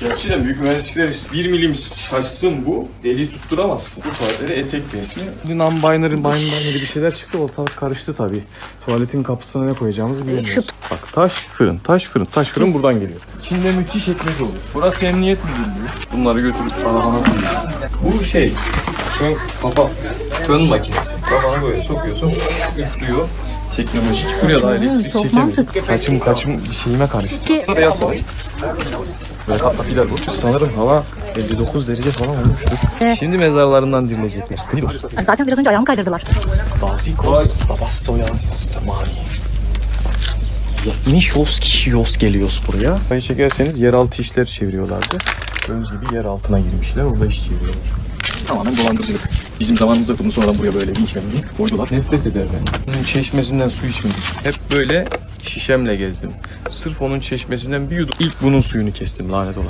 Gerçekten büyük mühendislikler 1 milim şaşsın bu. Deli tutturamazsın. Bu tuvaletleri etek resmi. Non-binary, binary bir şeyler çıktı. Ortalık karıştı tabii. Tuvaletin kapısına ne koyacağımızı bilemiyoruz. Bak taş fırın, taş fırın, taş fırın buradan geliyor. İçinde müthiş ekmek olur. Burası emniyet müdürlüğü. Bunları götürüp arabana koyuyor. Bu şey, fön, kafa, fön makinesi. Kafana böyle sokuyorsun, üflüyor. Teknolojik. Buraya da elektrik çekemiyor. Saçım kaçım şeyime karıştı. Buraya sarı. Böyle katla gider bu. Sanırım hava 59 derece falan olmuştur. Evet. Şimdi mezarlarından dirilecekler. Hani zaten biraz önce ayağımı kaydırdılar. Bazikos, Babastoya, Tamari. 70 kişi geliyoruz buraya. Sayı çekerseniz yeraltı işler çeviriyorlardı. Göz gibi yer altına girmişler. Orada iş çeviriyorlar. Tamamen dolandırıcılık. Bizim zamanımızda bunu sonra buraya böyle bir işlemini koydular. Nefret ederim ben. Bunun çeşmesinden su içmedim. Hep böyle şişemle gezdim. Sırf onun çeşmesinden bir yudum. İlk bunun suyunu kestim lanet olası.